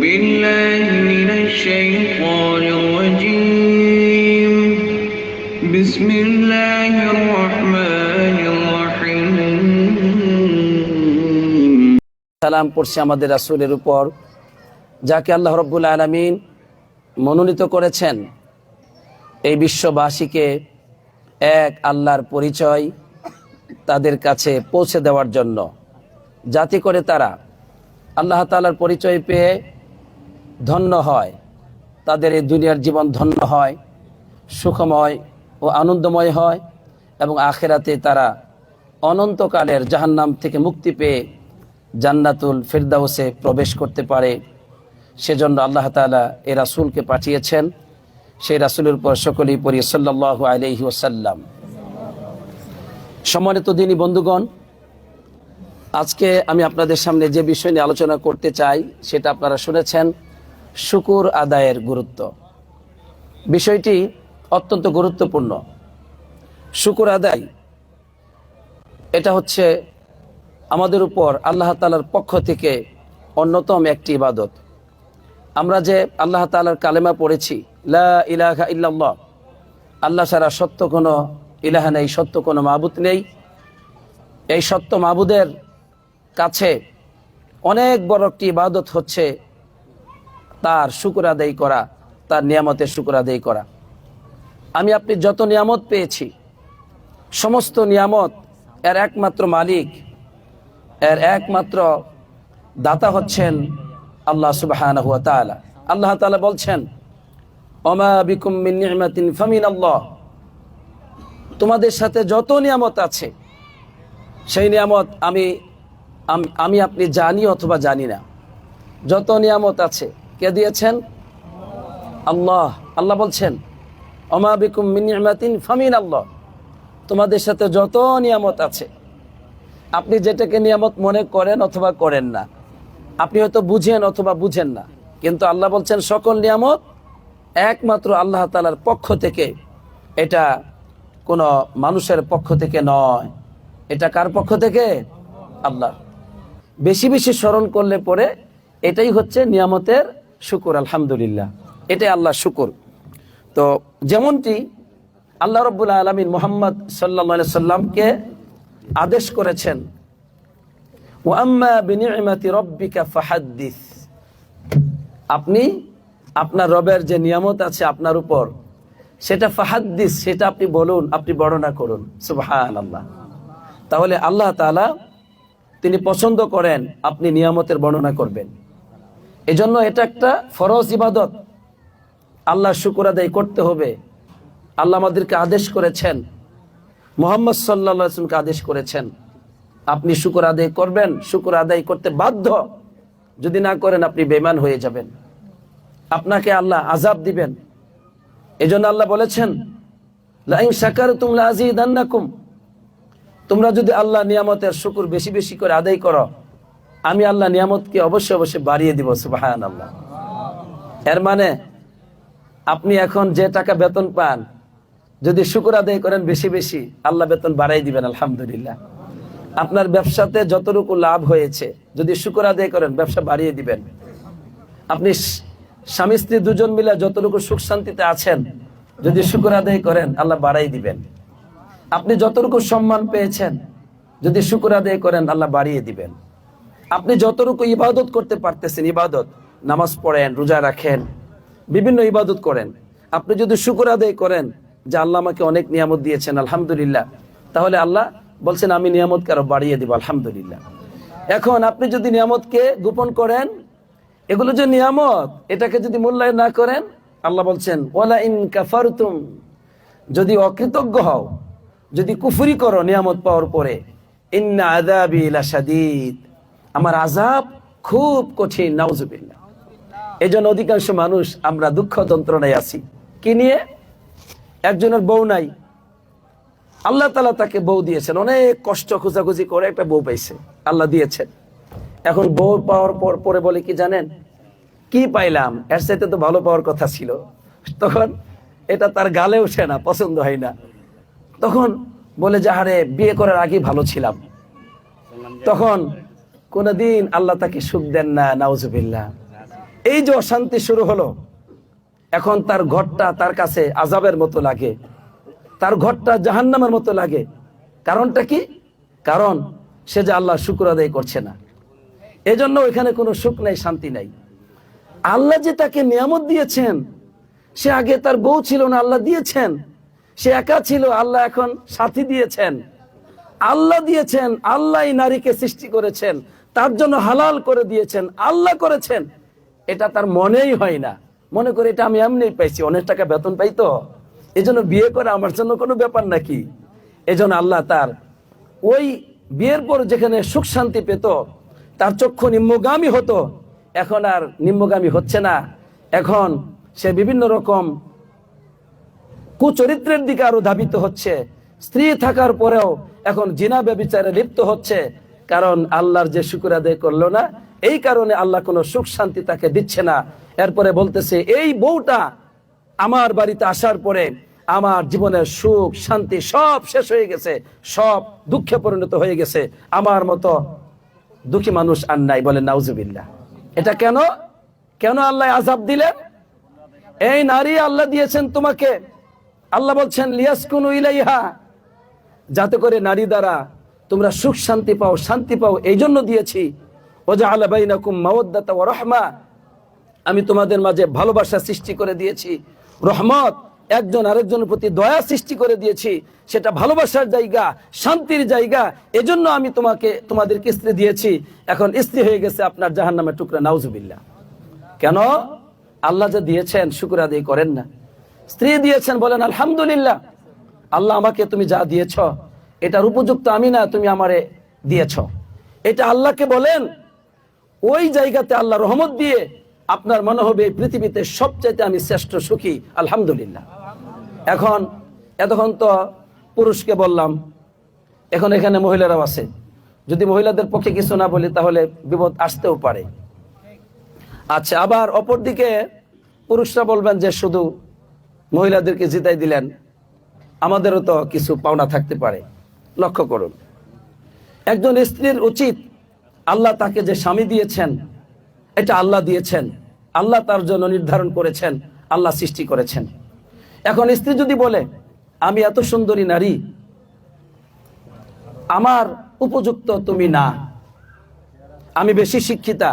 بالله من الشيطان الرجيم بسم الله الرحمن الرحيم সালাম পড়ছে আমাদের রাসূলের উপর যাকে আল্লাহ রব্বুল আলমিন মনোনীত করেছেন এই বিশ্ববাসীকে এক আল্লাহর পরিচয় তাদের কাছে পৌঁছে দেওয়ার জন্য যাতে করে তারা আল্লাহ তাআলার পরিচয় পেয়ে ধন্য হয়। তাদের এই দুনিয়ার জীবন ধন্য হয়, সুখময় ও আনন্দময় হয় এবং আখেরাতে তারা অনন্তকালের জাহান্নাম থেকে মুক্তি পেয়ে জান্নাতুল ফেরদাউসে প্রবেশ করতে পারে। সেজন্য আল্লাহ তাআলা এই রাসূলকে পাঠিয়েছেন। সেই রাসূলের উপর সকলেই পড়ি, সাল্লাল্লাহু আলাইহি ওসাল্লাম সম্মানিত দিনী বন্ধুগণ, আজকে আমি আপনাদের সামনে যে বিষয় নিয়ে আলোচনা করতে চাই, সেটা আপনারা শুনেছেন। শুকুর আদায়ের গুরুত্ব। বিষয়টি অত্যন্ত গুরুত্বপূর্ণ। শুকুর আদায়, এটা হচ্ছে আমাদের উপর আল্লাহ তালার পক্ষ থেকে অন্যতম একটি ইবাদত। আমরা যে আল্লাহ তালার কালেমা পড়েছি, লা ইলাহা ইল্লাল্লাহ, আল্লাহ ছাড়া সত্য কোনো ইলাহা নেই, সত্য কোনো মাবুত নেই। এই সত্য মাবুদের কাছে অনেক বড় একটি ইবাদত হচ্ছে তার শুকুর আদায় করা, তার নিয়ামতের শুকুর আদায় করা। আমি আপনি যত নিয়ামত পেয়েছি, সমস্ত নিয়ামত এর একমাত্র মালিক, এর একমাত্র দাতা হচ্ছেন আল্লাহ সুবহানাহু ওয়া তাআলা। আল্লাহ তাআলা বলছেন তোমাদের সাথে যত নিয়ামত আছে, সেই নিয়ামত আমি আমি আপনি জানি অথবা জানি না। যত নিয়ামত আছে কে দিয়েছেন? আল্লাহ। আল্লাহ বলছেন মিন ফামিন আল্লাহ তোমাদের সাথে যত নিয়ামত আছে, আপনি যেটাকে নিয়ামত মনে করেন অথবা করেন না। আপনি হয়তো বুঝেন অথবা বুঝেন না। কিন্তু আল্লাহ বলছেন, সকল নিয়ামত একমাত্র আল্লাহ তালার পক্ষ থেকে। এটা কোনো মানুষের পক্ষ থেকে নয়। এটা কার পক্ষ থেকে? আল্লাহ। বেশি বেশি স্মরণ করলে পরে এটাই হচ্ছে নিয়ামতের শুকুর, আলহামদুলিল্লাহ। এটাই আল্লাহ শুকুর। তো যেমনটি আল্লাহ রব্বুল আলমিন মোহাম্মদ সাল্লা সাল্লামকে আদেশ করেছেন আপনি আপনার রবের যে নিয়ামত আছে আপনার উপর, সেটা ফাহাদ্দিস, সেটা আপনি বলুন, আপনি বর্ণনা করুন। সুবহান আল্লাহ তাহলে আল্লাহ তাআলা তিনি পছন্দ করেন, আপনি নিয়ামতের বর্ণনা করবেন। এজন্য এটা একটা ফরজ ইবাদত। আল্লাহ শুকুর আদায় করতে হবে। আল্লাহ আমাদেরকে আদেশ করেছেন। মোহাম্মদ সাল্লাহামকে আদেশ করেছেন। আপনি শুকুর আদায় করবেন, শুকুর আদায় করতে বাধ্য। যদি না করেন আপনি বেমান হয়ে যাবেন। আপনাকে আল্লাহ আজাব দিবেন। এজন্য আল্লাহ বলেছেন সাকার তুমলা তোমরা যদি আল্লাহ নিয়ামতের শুকুর বেশি বেশি করে আদায় করো আমি আল্লাহ নিয়ামতকে অবশ্যই অবশ্যই বাড়িয়ে দিব সুবাহান আল্লাহ এর মানে আপনি এখন যে টাকা বেতন পান, যদি শুকুর আদায় করেন বেশি বেশি, আল্লাহ বেতন বাড়াই দিবেন, আলহামদুলিল্লাহ। আপনার ব্যবসাতে যতটুকু লাভ হয়েছে, যদি শুকুর আদায় করেন, ব্যবসা বাড়িয়ে দিবেন। আপনি স্বামী স্ত্রী দুজন মিলে যতটুকু সুখ শান্তিতে আছেন, যদি শুকুর আদায় করেন, আল্লাহ বাড়াই দিবেন। আপনি যতটুকু সম্মান পেয়েছেন, যদি শুকুর আদায় করেন, আল্লাহ বাড়িয়ে দিবেন। আপনি যতটুকু ইবাদত করতে পারতেছেন, ইবাদত, নামাজ পড়েন, রোজা রাখেন, বিভিন্ন ইবাদত করেন, আপনি যদি শুকুর আদায় করেন যে আল্লাহ আমাকে অনেক নিয়ামত দিয়েছেন, আলহামদুলিল্লাহ, তাহলে আল্লাহ বলছেন, আমি নিয়ামতকে আরও বাড়িয়ে দিব, আলহামদুলিল্লাহ। এখন আপনি যদি নিয়ামতকে গোপন করেন, এগুলো যে নিয়ামত, এটাকে যদি মূল্যায়ন না করেন, আল্লাহ বলছেন ওয়ালা ইন কাফারতুম। যদি অকৃতজ্ঞ হও, যদি কুফুরি করো নিয়ামত পাওয়ার পরে, ইন্না আযাবি লাশাদীদ। আমার আজাব খুব কঠিন, নাউজুবিল্লাহ। এই জন্য অধিকাংশ মানুষ আমরা দুঃখ যন্ত্রণায় আছি। কি নিয়ে? একজনের বউ নাই। আল্লাহ তালা তাকে বউ দিয়েছেন। অনেক কষ্ট খোঁজাখুঁজি করে একটা বউ পাইছে। আল্লাহ দিয়েছেন। এখন বউ পাওয়ার পর পরে বলে কি জানেন? কি পাইলাম? এর সাথে তো ভালো পাওয়ার কথা ছিল। তখন এটা তার গালে ওঠে না, পছন্দ হয় না। তখন বলে যে, আরে, বিয়ে করার আগে ভালো ছিলাম। তখন কোনদিন আল্লাহ তাকে সুখ দেন না, নাউজুবিল্লাহ। এই যে অশান্তি শুরু হলো, এখন তার ঘরটা তার কাছে আজাবের মতো লাগে। তার ঘরটা জাহান্নামের মতো লাগে। কারণটা কি? কারণ সে যে আল্লাহ শুক্র আদায় করছে না। এজন্য ওইখানে কোনো সুখ নাই, শান্তি নাই। আল্লাহ যে তাকে নিয়ামত দিয়েছেন, সে আগে তার বউ ছিল না, আল্লাহ দিয়েছেন। সে একা ছিল, আল্লাহ এখন সাথী দিয়েছেন। আল্লাহ দিয়েছেন, আল্লাহ নারীকে সৃষ্টি করেছেন, তার জন্য হালাল করে দিয়েছেন, আল্লাহ করেছেন। এটা তার মনেই হয় না। মনে করে এটা আমি এমনি পাইছি, অনেক টাকা বেতন পাই তো। এই জন্য বিয়ে করে আমার জন্য কোনো ব্যাপার নাকি? এজন্য আল্লাহ তার ওই বিয়ের পর যেখানে সুখ শান্তি পেত, তার চক্ষু নিম্নগামী হতো। এখন আর নিম্নগামী হচ্ছে না। এখন সে বিভিন্ন রকম কুচরিত্রের দিকে আরও ধাবিত হচ্ছে। স্ত্রী থাকার পরেও এখন জিনা ব্যবিচারে লিপ্ত হচ্ছে, কারণ আল্লাহর যে শুকুর আদায় করল না, এই কারণে আল্লাহ কোনো সুখ শান্তি তাকে দিচ্ছে না। এরপরে বলতেছে, এই বউটা আমার বাড়িতে আসার পরে আমার জীবনের সুখ, শান্তি সব শেষ হয়ে গেছে, সব দুঃখে পরিণত হয়ে গেছে। আমার মতো দুঃখী মানুষ আর নাই। বলে নাউজুবিল্লাহ। এটা কেন? কেন আল্লাহ আজাব দিলেন? এই নারী আল্লাহ দিয়েছেন তোমাকে। আল্লাহ বলছেন লিয়াস লিয়াসকুনু ইলাইহা। যাতে করে নারী দ্বারা তোমরা সুখ শান্তি পাও শান্তি পাও এই জন্য দিয়েছি। ওজা আলা বাইনাকুম মাওয়াদ্দাতা ওয়া রাহমা। আমি তোমাদের মাঝে ভালোবাসা সৃষ্টি করে দিয়েছি। রহমত একজন আরেকজনের প্রতি দয়া সৃষ্টি করে দিয়েছি। সেটা ভালোবাসার জায়গা, শান্তির জায়গা, এজন্য আমি তোমাকে, তোমাদেরকে স্ত্রী দিয়েছি। এখন স্ত্রী হয়ে গেছে আপনার জাহান জাহান্নামের টুকরা, নাউজুবিল্লাহ। কেন? আল্লাহ যে দিয়েছেন, শুকুর করেন না। স্ত্রী দিয়েছেন, বলেন, আলহামদুলিল্লাহ। আল্লাহ আমাকে তুমি যা দিয়েছ, এটার উপযুক্ত আমি না, তুমি আমারে দিয়েছ। এটা আল্লাহকে বলেন, ওই জায়গাতে আল্লাহ রহমত দিয়ে আপনার মনে হবে এই পৃথিবীতে সবচাইতে আমি শ্রেষ্ঠ সুখী, আলহামদুলিল্লাহ। এখন, এতক্ষণ তো পুরুষকে বললাম, এখন এখানে মহিলারাও আছে। যদি মহিলাদের পক্ষে কিছু না বলি, তাহলে বিপদ আসতেও পারে। আচ্ছা আবার অপরদিকে পুরুষরা বলবেন যে শুধু মহিলাদেরকে জিতাই দিলেন আমাদেরও তো কিছু পাওনা থাকতে পারে। লক্ষ্য করুন। একজন স্ত্রীর উচিত আল্লাহ তাকে যে স্বামী দিয়েছেন, এটা আল্লাহ দিয়েছেন। আল্লাহ তার জন্য নির্ধারণ করেছেন, আল্লাহ সৃষ্টি করেছেন। এখন স্ত্রী যদি বলে, আমি এত সুন্দরী নারী, আমার উপযুক্ত তুমি না। আমি বেশি শিক্ষিতা,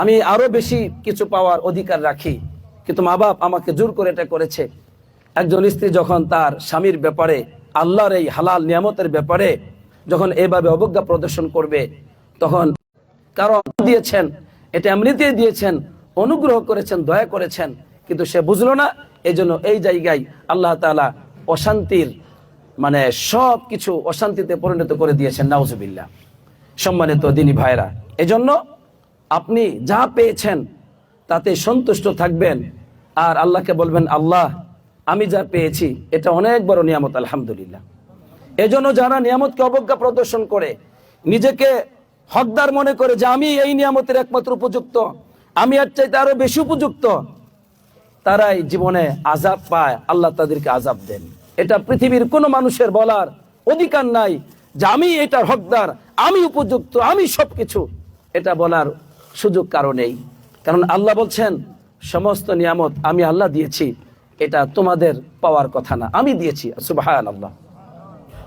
আমি আরও বেশি কিছু পাওয়ার অধিকার রাখি, কিন্তু মা বাপ আমাকে জোর করে এটা করেছে। একজন স্ত্রী যখন তার স্বামীর ব্যাপারে, আল্লাহর এই হালাল নিয়ামতের ব্যাপারে যখন এভাবে অবজ্ঞা প্রদর্শন করবে, তখন কারণ দিয়েছেন, এটা এমনিতেই দিয়েছেন, অনুগ্রহ করেছেন, দয়া করেছেন, কিন্তু সে বুঝলো না। এই জন্য এই জায়গায় আল্লাহ তাআলা অশান্তির মানে সব কিছু অশান্তিতে পরিণত করে দিয়েছেন, নাউজুবিল্লাহ। সম্মানিত দিনী ভাইরা এজন্য আপনি যা পেয়েছেন, তাতে সন্তুষ্ট থাকবেন, আর আল্লাহকে বলবেন, আল্লাহ আমি যা পেয়েছি, এটা অনেক বড় নিয়ামত, আলহামদুলিল্লাহ। এজন্য যারা নিয়ামতকে অবজ্ঞা প্রদর্শন করে, নিজেকে হকদার মনে করে যে আমি এই নিয়ামতের একমাত্র উপযুক্ত, আমি এর চাইতে আরও বেশি উপযুক্ত, তারাই জীবনে আজাব পায়, আল্লাহ তাদেরকে আজাব দেন। এটা পৃথিবীর কোনো মানুষের বলার অধিকার নাই যে আমি এটার হকদার, আমি উপযুক্ত, আমি সবকিছু। এটা বলার সুযোগ কারণেই কারণ আল্লাহ বলছেন, সমস্ত নিয়ামত আমি আল্লাহ দিয়েছি এটা তোমাদের পাওয়ার কথা না। আমি দিয়েছি সুবাহান আল্লাহ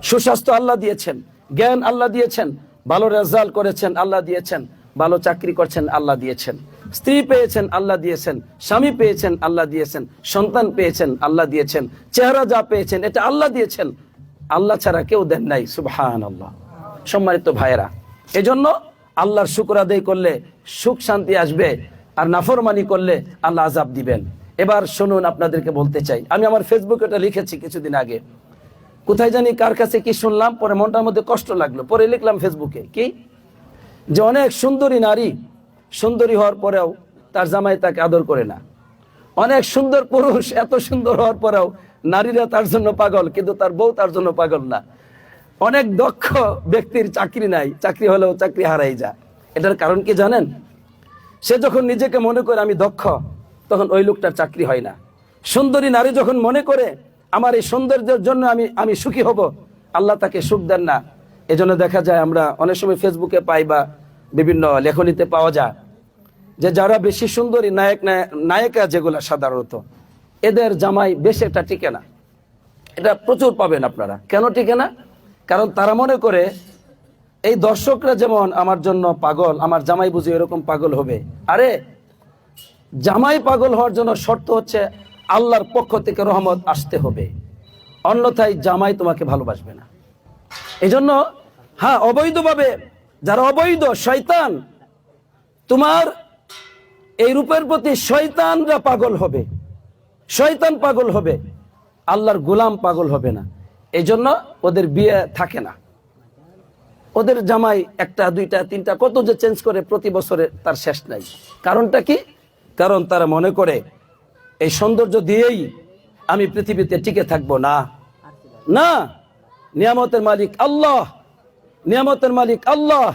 সুস্বাস্থ্য আল্লাহ দিয়েছেন, জ্ঞান আল্লাহ দিয়েছেন, ভালো রেজাল্ট করেছেন আল্লাহ দিয়েছেন, ভালো চাকরি করছেন আল্লাহ দিয়েছেন। স্ত্রী পেয়েছেন আল্লাহ দিয়েছেন, স্বামী পেয়েছেন আল্লাহ দিয়েছেন, সন্তান পেয়েছেন আল্লাহ দিয়েছেন, চেহারা যা পেয়েছেন এটা আল্লাহ দিয়েছেন। আল্লাহ ছাড়া কেউ দেন নাই সুবহান আল্লাহ সম্মানিত ভাইয়েরা, এজন্য আল্লাহর শুক্র আদায় করলে সুখ শান্তি আসবে, আর নাফরমানি করলে আল্লাহ আজাব দিবেন। এবার শুনুন আপনাদেরকে বলতে চাই। আমি আমার ফেসবুকে এটা লিখেছি কিছুদিন আগে। কোথায় জানি কার কাছে কি শুনলাম, পরে মনটার মধ্যে কষ্ট লাগল। পরে লিখলাম ফেসবুকে কি? যে অনেক সুন্দরী নারী, সুন্দরী হওয়ার পরেও তার জামাই তাকে আদর করে না। অনেক সুন্দর পুরুষ এত সুন্দর হওয়ার পরেও নারীরা তার জন্য পাগল, কিন্তু তার বউ তার জন্য পাগল না। অনেক দক্ষ ব্যক্তির চাকরি নাই, চাকরি হলেও চাকরি হারাই যা এটার কারণ কি জানেন? সে যখন নিজেকে মনে করে আমি দক্ষ তখন ওই লোকটার চাকরি হয় না। সুন্দরী নারী যখন মনে করে, আমার এই সৌন্দর্যের জন্য আমি আমি সুখী হব, আল্লাহ তাকে সুখ দেন না। এজন্য দেখা যায় আমরা অনেক সময় ফেসবুকে পাই বা বিভিন্ন লেখনীতে পাওয়া যায় যে যারা বেশি সুন্দরী নায়ক, নায়িকা যেগুলো সাধারণত, এদের জামাই বেশ একটা টিকে না। এটা প্রচুর পাবেন আপনারা। কেন টিকে না? কারণ তারা মনে করে, এই দর্শকরা যেমন আমার জন্য পাগল, আমার জামাই বুঝি এরকম পাগল হবে। আরে জামাই পাগল হওয়ার জন্য শর্ত হচ্ছে আল্লাহর পক্ষ থেকে রহমত আসতে হবে। অন্যথায় জামাই তোমাকে ভালোবাসবে না। এই জন্য হ্যাঁ অবৈধভাবে, যারা অবৈধ, শয়তান, তোমার এই রূপের প্রতি শয়তানরা পাগল হবে। শয়তান পাগল হবে। আল্লাহর গোলাম পাগল হবে না। এই জন্য ওদের বিয়ে থাকে না। ওদের জামাই একটা, দুইটা, তিনটা, কত যে চেঞ্জ করে প্রতি বছরে তার শেষ নাই। কারণটা কি? কারণ তারা মনে করে, এই সৌন্দর্য দিয়েই আমি পৃথিবীতে টিকে থাকব না। না, নিয়ামতের মালিক আল্লাহ, নিয়ামতের মালিক আল্লাহ।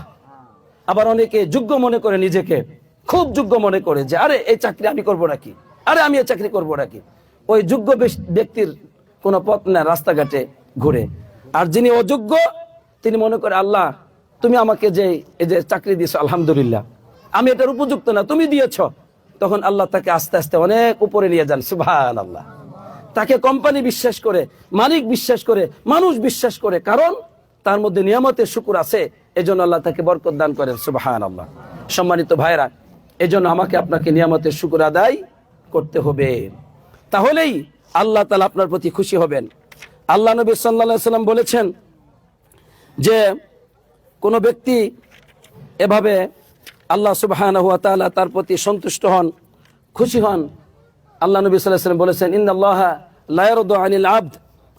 আবার অনেকে যোগ্য মনে করে নিজেকে, খুব যোগ্য মনে করে যে, আরে, এই চাকরি আমি করব নাকি? আরে, আমি এই চাকরি করব নাকি? ওই যোগ্য ব্যক্তির কোনো পথ না, রাস্তাঘাটে ঘুরে। আর যিনি অযোগ্য, তিনি মনে করে, আল্লাহ, তুমি আমাকে যে, এই যে চাকরি দিয়েছ, আলহামদুলিল্লাহ। আমি এটার উপযুক্ত না, তুমি দিয়েছ। তখন আল্লাহ তাকে আস্তে আস্তে অনেক উপরে নিয়ে যান সুভান আল্লাহ তাকে কোম্পানি বিশ্বাস করে, মালিক বিশ্বাস করে, মানুষ বিশ্বাস করে, কারণ তার মধ্যে নিয়ামতের শুকুর আছে, এজন্য আল্লাহ তাকে বরকত দান করেন সুবাহান আল্লাহ সম্মানিত ভাইরা এজন্য আমাকে আপনাকে নিয়ামতের শুকুর আদায় করতে হবে। তাহলেই আল্লাহ তালা আপনার প্রতি খুশি হবেন। আল্লাহ নবী সাল্লা সাল্লাম বলেছেন যে, কোনো ব্যক্তি এভাবে আল্লাহ সুবহান হুয়া তাআলা তার প্রতি সন্তুষ্ট হন, খুশি হন। আল্লাহ নবী ওয়াসাল্লাম বলেছেন, ইন্নাল্লাহ লা ইয়ারদু আনিল আবদ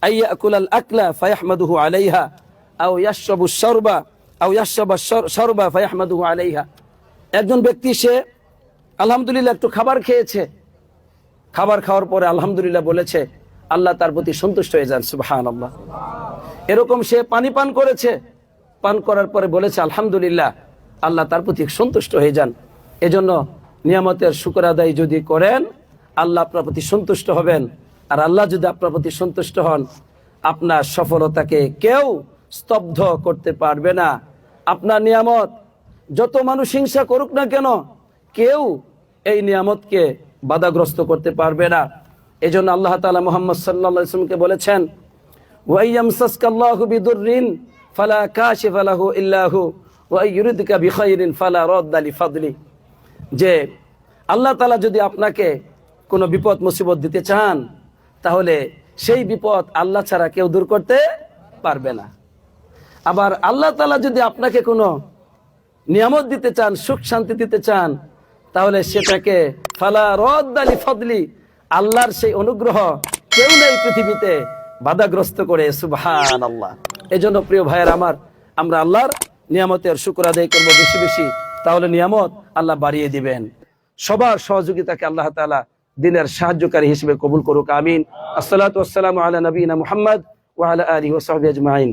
আই ইয়াকুল আল আকলা ফায়াহমাদুহু আলাইহা, আও ইয়াশরাবু শারবা আও আলাইহা। একজন ব্যক্তি সে, আলহামদুলিল্লাহ, একটু খাবার খেয়েছে। খাবার খাওয়ার পরে আলহামদুলিল্লাহ বলেছে, আল্লাহ তার প্রতি সন্তুষ্ট হয়ে যান, সুবহানাল্লাহ। এরকম সে পানি পান করেছে। পান করার পরে বলেছে, আলহামদুলিল্লাহ আল্লাহ তার প্রতি সন্তুষ্ট হয়ে যান। এজন্য নিয়ামতের শুকর আদায় যদি করেন, আল্লাহ আপনার প্রতি সন্তুষ্ট হবেন। আর আল্লাহ যদি আপনার প্রতি সন্তুষ্ট হন, আপনার সফলতাকে কেউ স্তব্ধ করতে পারবে না। আপনার নিয়ামত, যত মানুষ হিংসা করুক না কেন, কেউ এই নিয়ামতকে বাধাগ্রস্ত করতে পারবে না। এই জন্য আল্লাহ তালা মোহাম্মদ সাল্লা বলেছেন ওয়াইয়াম সাসকাল্লাহ বিদুর ঋণ ফালা কাশিফ আলাহু ইল্লাহু। ফালা রদ ফাদলি যে আল্লাহ তালা যদি আপনাকে কোনো বিপদ, মুসিবত দিতে চান, তাহলে সেই বিপদ আল্লাহ ছাড়া কেউ দূর করতে পারবে না। আবার আল্লাহ তালা যদি আপনাকে কোনো নিয়ামত দিতে চান, সুখ শান্তি দিতে চান, তাহলে সেটাকে ফালা রদ আলী ফদলি আল্লাহর সেই অনুগ্রহ কেউ নেই পৃথিবীতে বাধাগ্রস্ত করে। সুবহান আল্লাহ এজন্য প্রিয় ভাইয়ের আমার, আমরা আল্লাহর নিয়ামতের শুক্র আদায় করব বেশি বেশি, তাহলে নিয়ামত আল্লাহ বাড়িয়ে দিবেন। সবার সহযোগিতাকে আল্লাহ তালা দিনের সাহায্যকারী হিসেবে কবুল করুক, আমিন। আসসালাম আল্লাহ আলা নবীনা মুহাম্মদ ওয়াল আলী আলিহি আজমাইন।